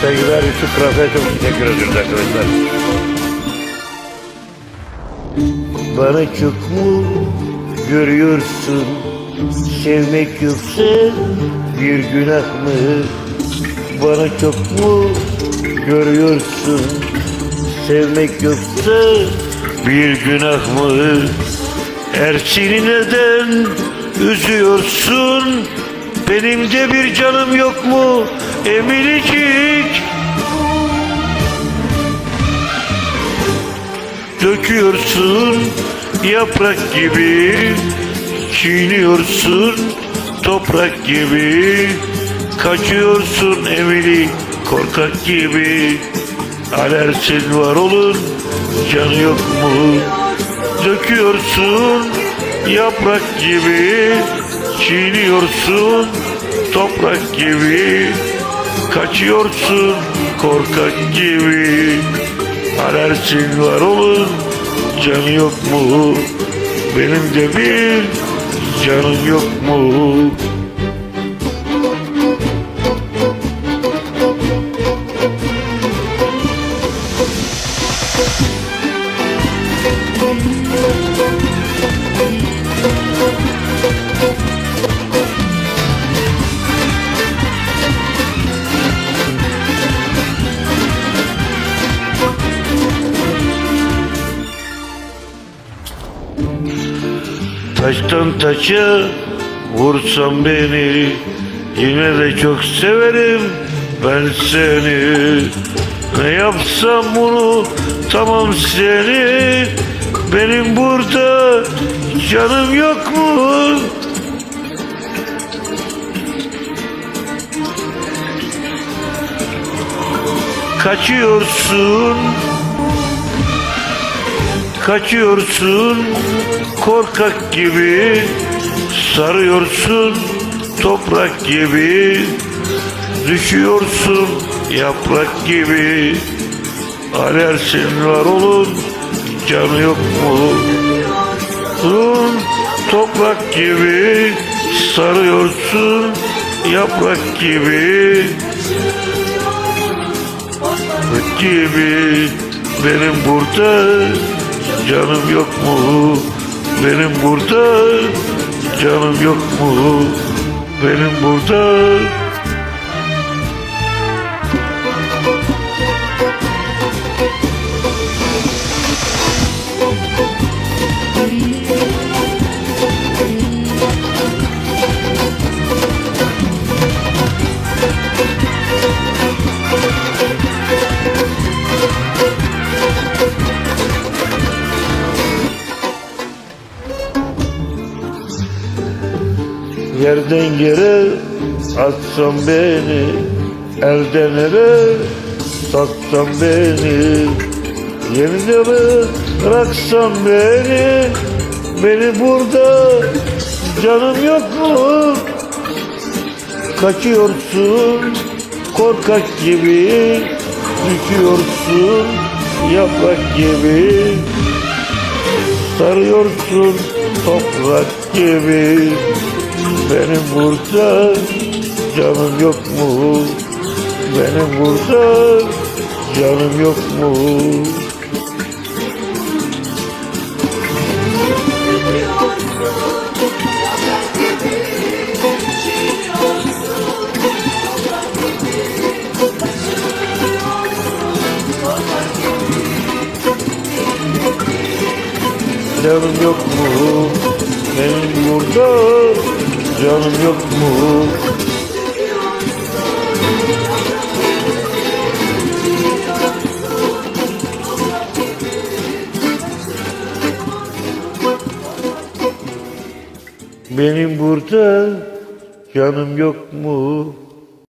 Sevgiler Yusuf Krasa'ya çok teşekkür ediyoruz arkadaşlar. Bana çok mu görüyorsun? Sevmek yoksa bir günah mı? Bana çok mu görüyorsun? Sevmek yoksa bir günah mı? Ersini neden üzüyorsun? Benim de bir canım yok mu? Eminicik Döküyorsun yaprak gibi Çiğniyorsun toprak gibi Kaçıyorsun emili korkak gibi Alersin var olun canı yok mu? Döküyorsun yaprak gibi Çiğniyorsun toprak gibi Kaçıyorsun korkak gibi Alersin var olun canı yok mu? Benim de bir canım yok mu? Taştan taşa vursan beni Yine de çok severim ben seni. Ne yapsam bunu tamam seni. Benim burada canım yok mu? Kaçıyorsun Kaçıyorsun korkak gibi Sarıyorsun toprak gibi Düşüyorsun yaprak gibi Alersin var olun canı yok mu? Sun toprak gibi Sarıyorsun yaprak gibi gibi benim burada canım yok mu? Benim burada canım yok mu? Benim burada yerden yere atsan beni elden ele satsan beni. Yerine bıraksan beni beni burada canım yok mu? Kaçıyorsun korkak gibi düşüyorsun yaprak gibi. Sarıyorsun toprak gibi benim burada canım yok mu? Benim burada canım yok mu? Canım yok mu? Benim burada canım yok mu Benim burada canım yok mu?